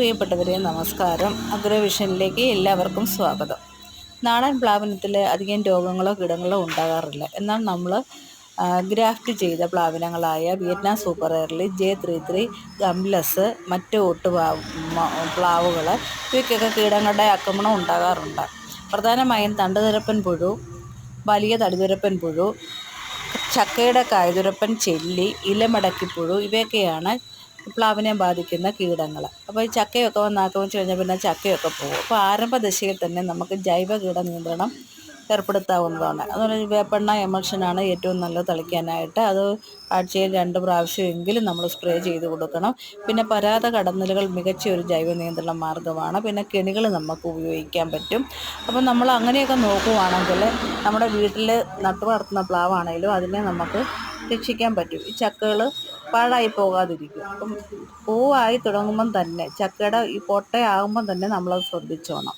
പ്രിയപ്പെട്ടവരെ നമസ്കാരം. അഗ്രവിഷനിലേക്ക് എല്ലാവർക്കും സ്വാഗതം. നാടൻ പ്ലാവനത്തിൽ അധികം രോഗങ്ങളോ കീടങ്ങളോ ഉണ്ടാകാറില്ല. എന്നാൽ നമ്മൾ ഗ്രാഫ്റ്റ് ചെയ്ത പ്ലാവനങ്ങളായ Vietnam super early J three three gumless മറ്റ് ഒട്ടു പ്ലാവുകൾ ഇവയ്ക്കൊക്കെ കീടങ്ങളുടെ ആക്രമണം ഉണ്ടാകാറുണ്ട്. പ്രധാനമായും തണ്ടുതുരപ്പൻ പുഴു വലിയ തടിതുരപ്പൻ പുഴു ചക്കയുടെ കായതുരപ്പൻ ചെല്ലി ഇലമടക്കിപ്പുഴു ഇവയൊക്കെയാണ് പ്ലാവിനെ ബാധിക്കുന്ന കീടങ്ങൾ അപ്പോൾ ഈ ചക്കയൊക്കെ വന്ന് ആക്രമിച്ചു കഴിഞ്ഞാൽ പിന്നെ ചക്കയൊക്കെ പോകും. അപ്പോൾ ആരംഭദശയിൽ തന്നെ നമുക്ക് ജൈവ കീട നിയന്ത്രണം ഏർപ്പെടുത്താവുന്നതാണ്. അതുപോലെ വേപ്പെണ്ണ എമൽഷനാണ് ഏറ്റവും നല്ലത് തളിക്കാനായിട്ട്. അത് ആഴ്ചയിൽ രണ്ട് പ്രാവശ്യമെങ്കിലും നമ്മൾ സ്പ്രേ ചെയ്ത് കൊടുക്കണം. പിന്നെ പരാത കടന്നലുകൾ മികച്ച ഒരു ജൈവ നിയന്ത്രണ മാർഗമാണ് പിന്നെ കെണികൾ നമുക്ക് ഉപയോഗിക്കാൻ പറ്റും. അപ്പം നമ്മൾ അങ്ങനെയൊക്കെ നോക്കുവാണെങ്കിൽ നമ്മുടെ വീട്ടിൽ നട്ടു വളർത്തുന്ന പ്ലാവാണെങ്കിലും അതിനെ നമുക്ക് രക്ഷിക്കാൻ പറ്റും. ഈ ചക്കകൾ പാഴായി പോകാതിരിക്കും. അപ്പം പൂവായി തുടങ്ങുമ്പം തന്നെ ചക്കയുടെ ഈ പൊട്ടയാകുമ്പം തന്നെ നമ്മളത് ശ്രദ്ധിച്ചോണം.